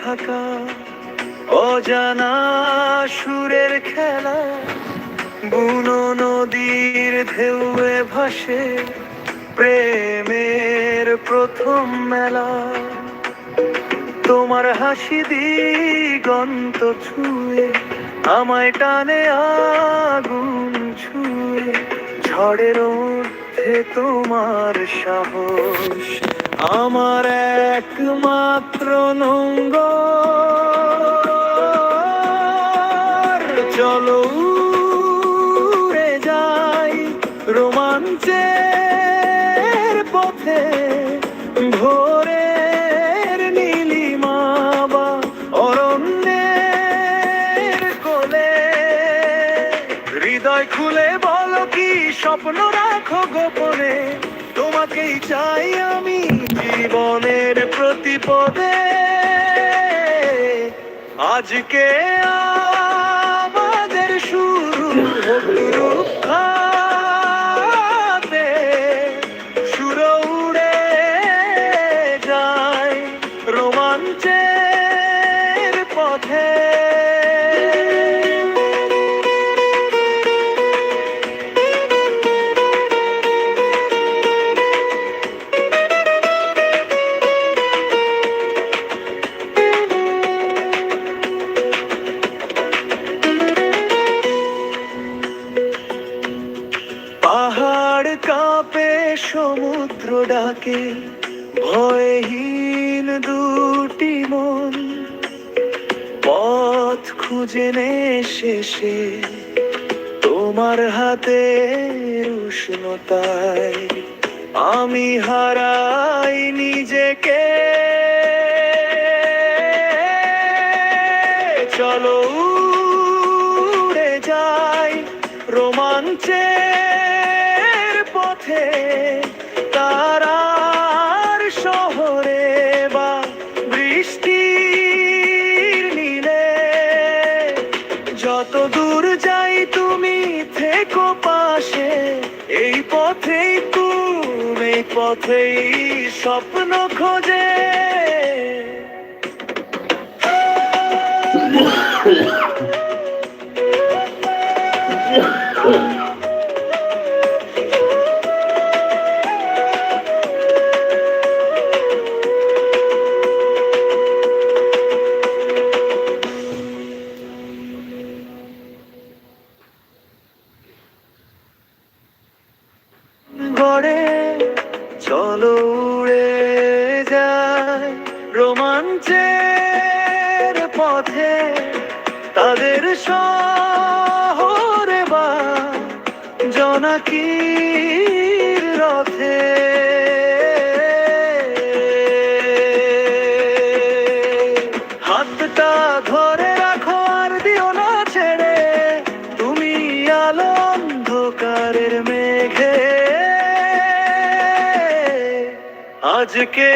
থাকা অজানা সুরের খেলা, বুনো নদীর ঢেউয়ে ভাসে প্রেমের প্রথম মেলা। তোমার হাসি দিগন্ত ছুঁয়ে, আমায় টানে আগুন ছুঁয়ে, ঝড়ের মধ্যে তোমার সাহস। আমার একমাত্র নঙ্গ চলো উড়ে যাই রোমাঞ্চের পথে। ভোরের নীলিমা বা অরণ্যের কোলে। হৃদয় খুলে বলো কি স্বপ্ন রাখো গোপনে? তোমাকেই চাই আমি জীবনের প্রতিপদে আজকে আমাদের ডাকে ভয়হীন দুটি মন। পথ খুঁজে নে শেষে তোমার হাতে উষ্ণতায়। আমি হারাই নিজেকে পথেই স্বপ্ন খোঁজে। আজকে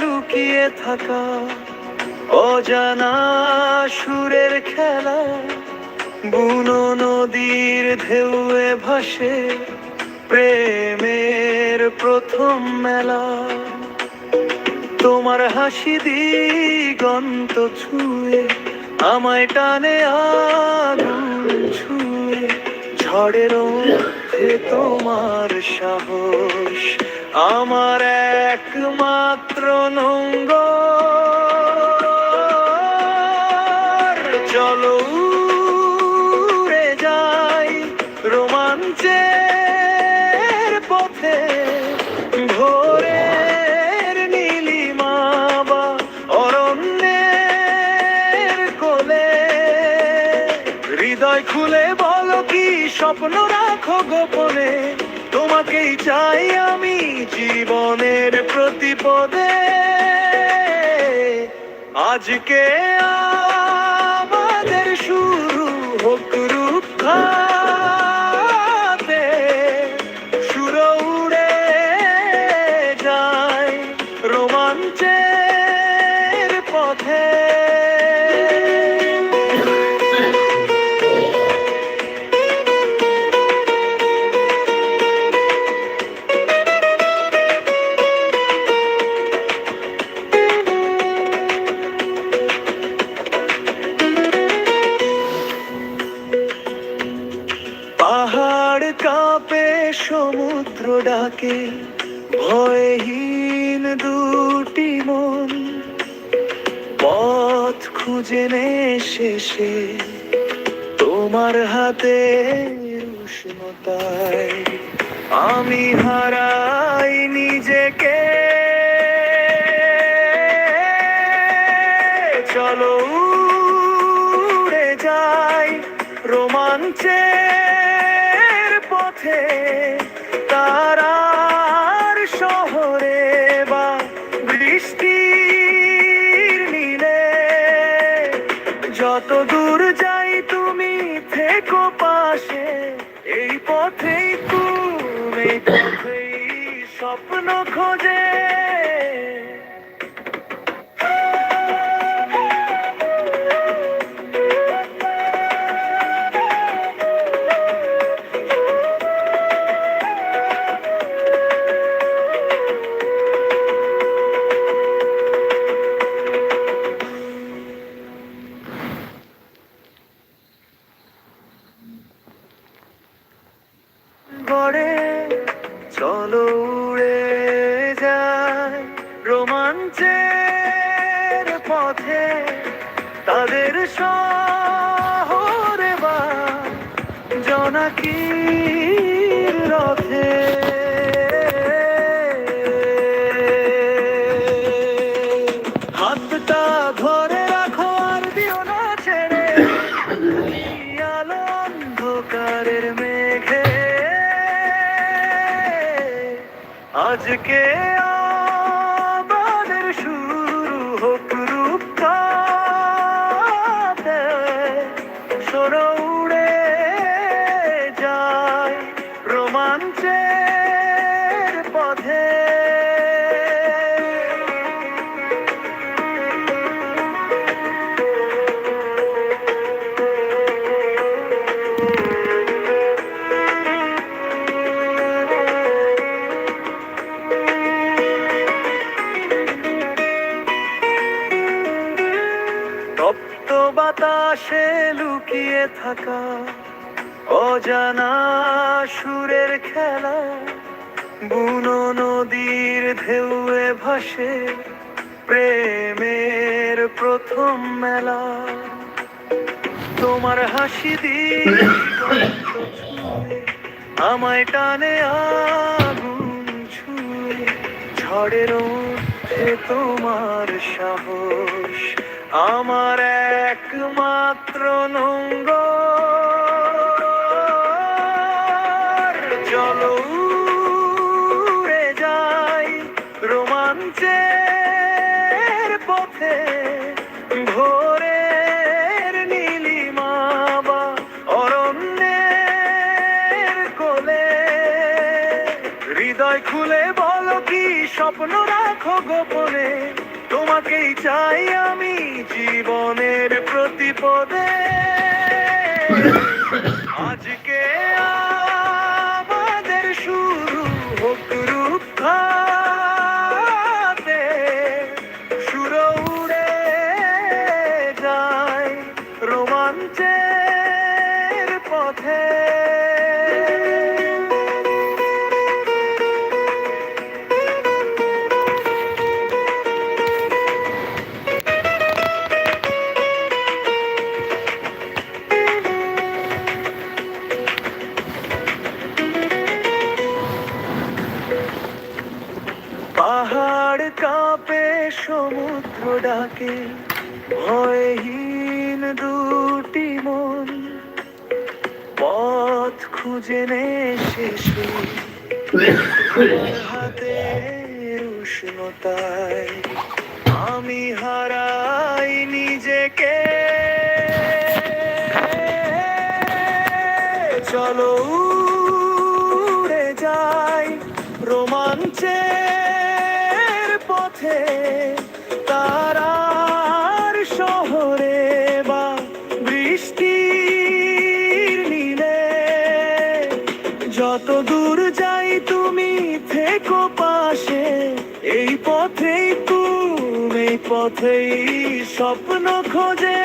লুকিয়ে থাকা অজানা সুরের খেলা, বুনো নদীর ঢেউয়ে ভাসে প্রেমের প্রথম মেলা। তোমার হাসি দিগন্ত ছুঁয়ে, আমায় টানে আগুন ছুঁয়ে, ঝড়ের তোমার সাহস আমার একমাত্র নঙ্গ চলো উড়ে যাই রোমাঞ্চের পথে। ভোরের নীলিমা বা অরণ্যের কোলে। হৃদয় খুলে বলো কি স্বপ্ন রাখো গোপনে। তোমাকেই চাই আমি জীবনের প্রতিপদে। আজকে আমাদের শুরু হোক রূপখাতে। পথ খুঁজে নে শেষে তোমার হাতে উষ্ণতায় আমি হারাই আজকে থাকা অজানা সুরের খেলা, বুনো নদীর ঢেউয়ে ভাসে প্রেমের প্রথম মেলা। তোমার হাসি দিয়ে আমায় টানে আগুন ছুঁয়ে, ঝড়ের তোমার সাহস আমার একমাত্র নঙ্গ চলো যাই রোমাঞ্চের পথে। ভোরের নীলিমা বা অরণ্যের কোলে। হৃদয় খুলে বলো কি স্বপ্ন রাখো গোপনে? তোমাকেই চাই আমি জীবনের Yeah. চলো উড়ে যাই রোমাঞ্চের পথে, তারার শহরে বা বৃষ্টির নীলে। যত দূর যাই তুমি থেকো পাশে, এই পথেই তুমি, পথেই স্বপ্ন খোঁজে।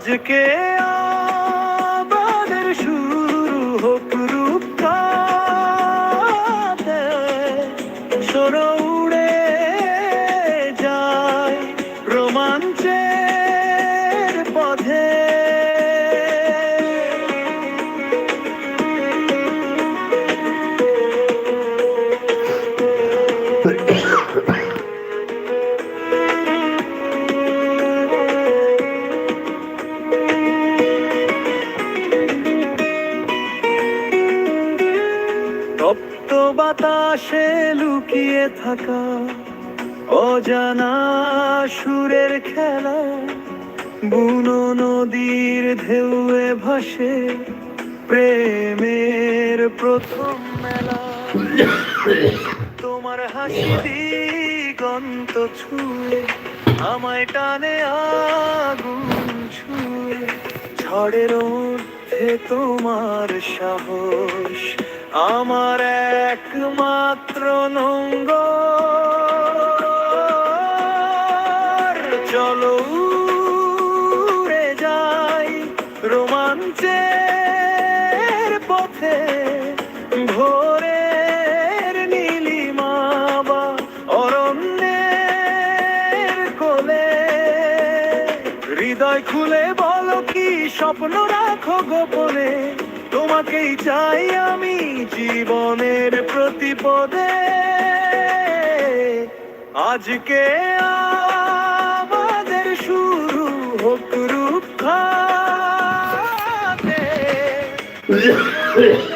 আজকে থাকা অজানা সুরের খেলা, বুনো নদীর ঢেউয়ে ভাসে প্রেমের প্রথম মেলা। তোমার হাসি দিগন্ত ছুঁয়ে, আমায় টানে আগুন ছুঁয়ে, ঝড়ের ঊর্ধ্বে তোমার সাহস। আমার একমাত্র নঙ্গ। তোমাকেই চাই আমি জীবনের প্রতিপদে। আজকে আমাদের শুরু হোক রূপখাতে। যাই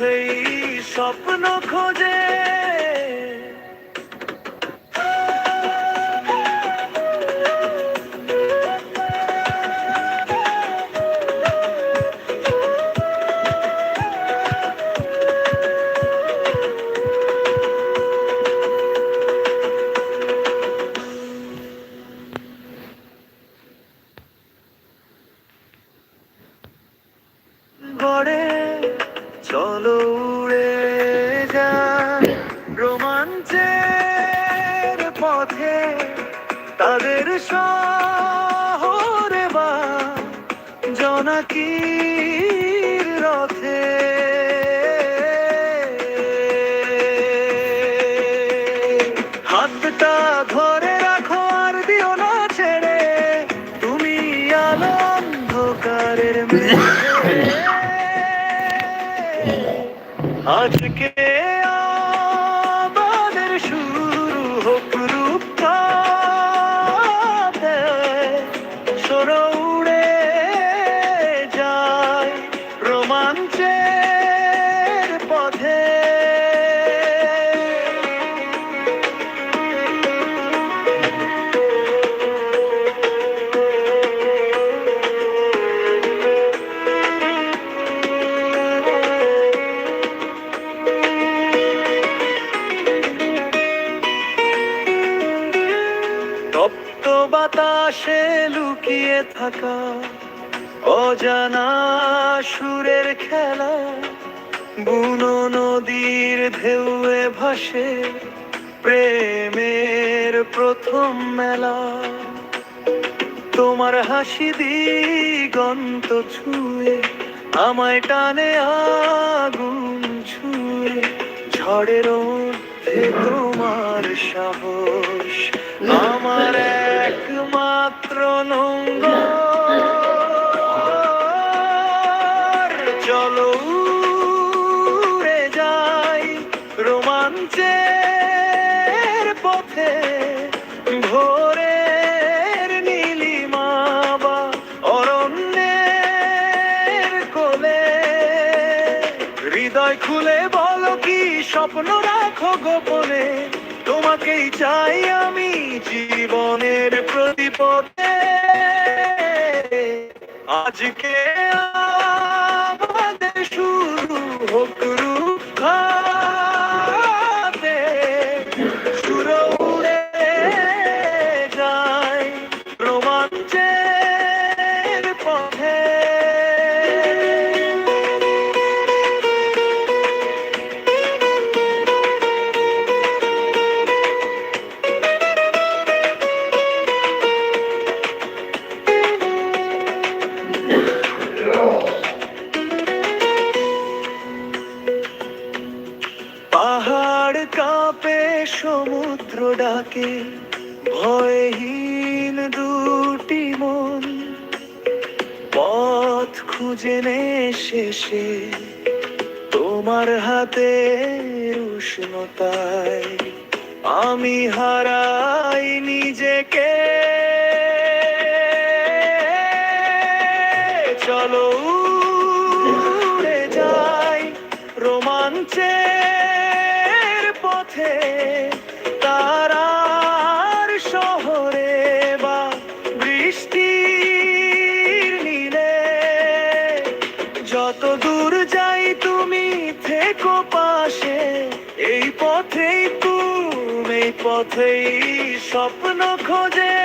পথেই স্বপ্ন খোঁজে তাদের শহরে বা জনাকির রথে হাতটা ধরে রাখো আর দিও না ছেড়ে, তুমি আলো অন্ধকারের মেঘে। আজকে থাকা অজানা সুরের খেলা, বুনো নদীর ঢেউয়ে ভাসে প্রেমের প্রথম মেলা। তোমার হাসি দিগন্ত ছুঁয়ে, আমায় টানে আগুন ছুঁয়ে, ঝড়ের তোমার সাহস আমার একমাত্র নঙ্গ চলো রোমাঞ্চের পথে। ভোরের নীলিমা বা অরণ্যের হৃদয় খুলে বলো কি স্বপ্ন রাখো গোপনে? তোমাকেই চাই আমি জীবনের প্রতিপদে। আজকে আমাদের ডাকে ভয়হীন দুটি মন। পথ খুঁজে নে শেষে তোমার হাতে উষ্ণতায়। আমি হারাই নিজেকে। তুমি পথেই স্বপ্ন খোঁজে।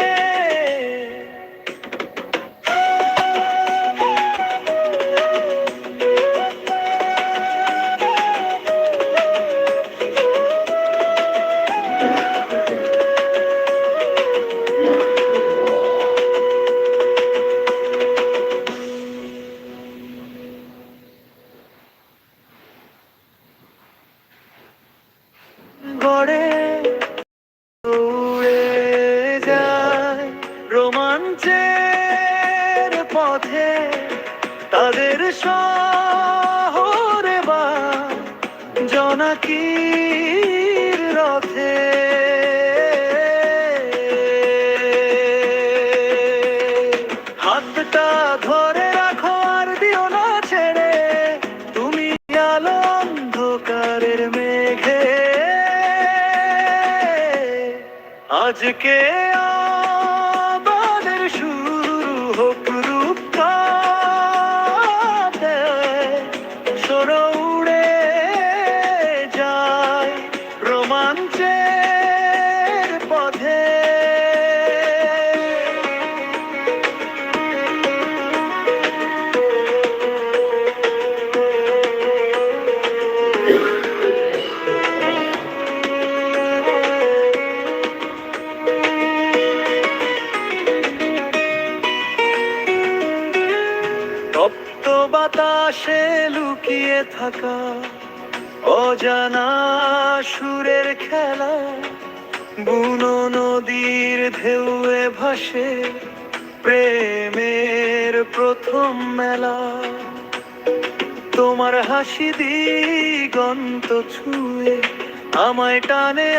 ধরে রাখো আর দিও না ছেড়ে। তুমি আলো অন্ধকারের মেঘে। আজকে থাকা, অজানা সুরের খেলা, বুনো নদীর ঢেউয়ে ভাসে, প্রেমের প্রথম মেলা। তোমার হাসি দিগন্ত ছুঁয়ে, আমায় টানে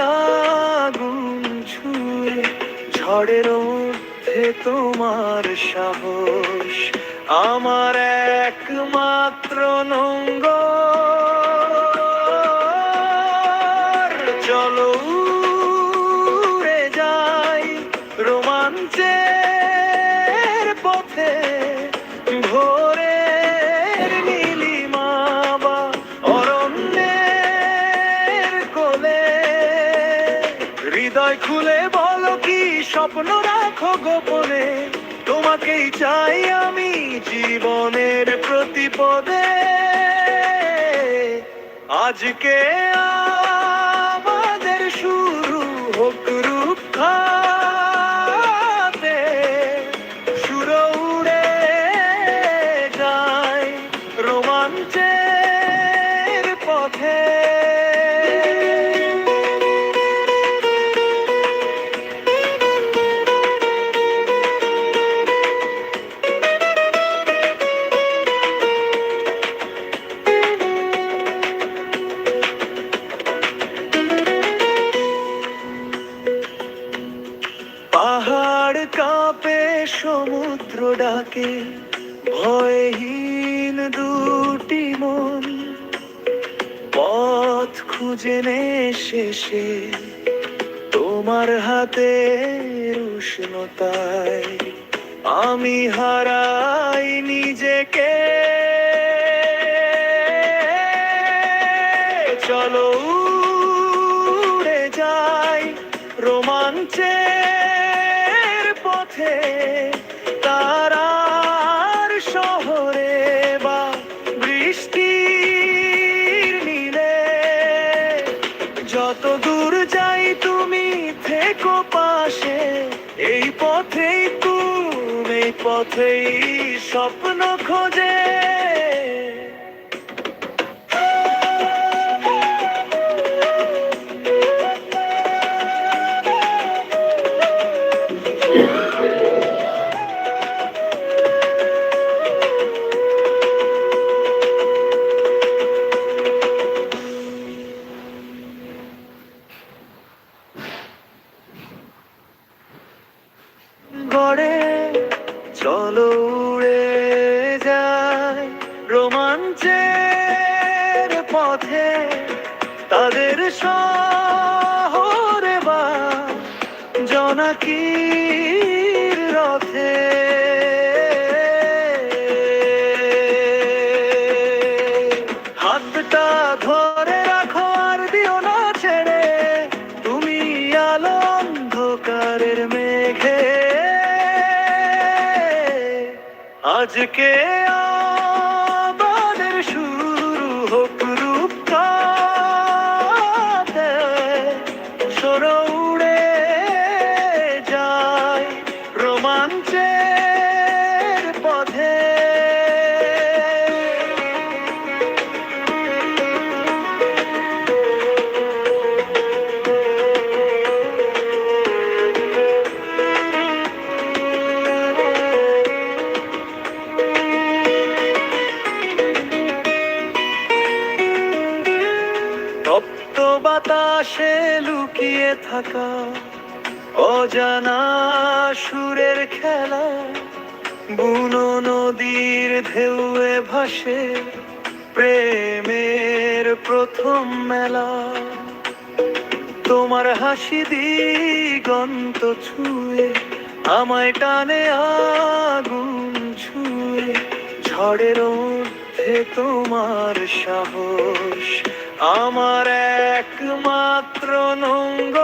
আগুন ছুঁয়ে, ঝড়ের মধ্যে তোমার সাহস আমার একমাত্র নঙ্গ চলো উড়ে যাই রোমাঞ্চের পথে। ভোরের নীলিমা বা অরণ্যের কোলে। হৃদয় খুলে বলো কি স্বপ্ন রাখো গোপনে? তোমাকেই চাই আমি জীবনের প্রতিপদে আজকে আমাদের পথ খুঁজে নে শেষে। তোমার হাতে উষ্ণতায় আমি হারাই নিজেকে। হাসি দিগন্ত ছুঁয়ে আমায় টানে আগুন ছুঁয়ে। ঝড়ের মধ্যে তোমার সাহস আমার একমাত্র নঙ্গ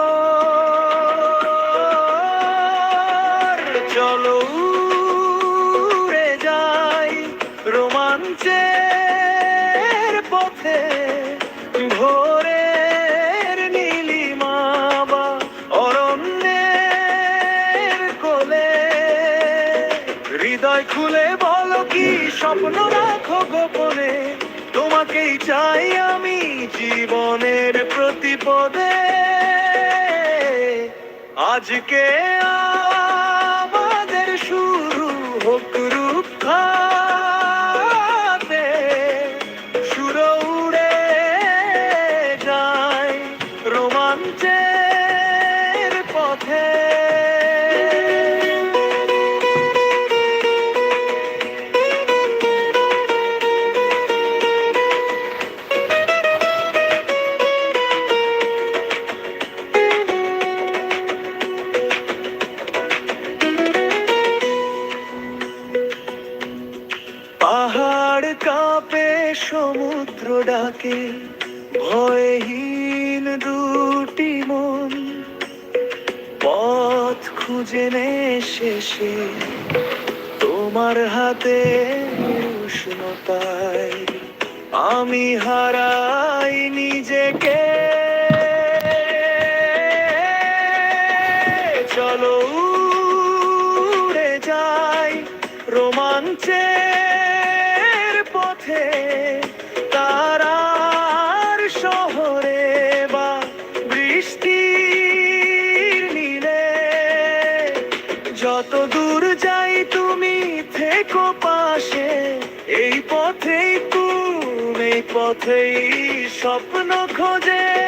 আজকে আমাদের চলো উড়ে যাই রোমাঞ্চের পথে। তারার শহরে বা বৃষ্টির নীলে। যত দূর যাই তুমি থেকো পাশে, এই পথেই তুমি পথেই স্বপ্ন খোঁজে।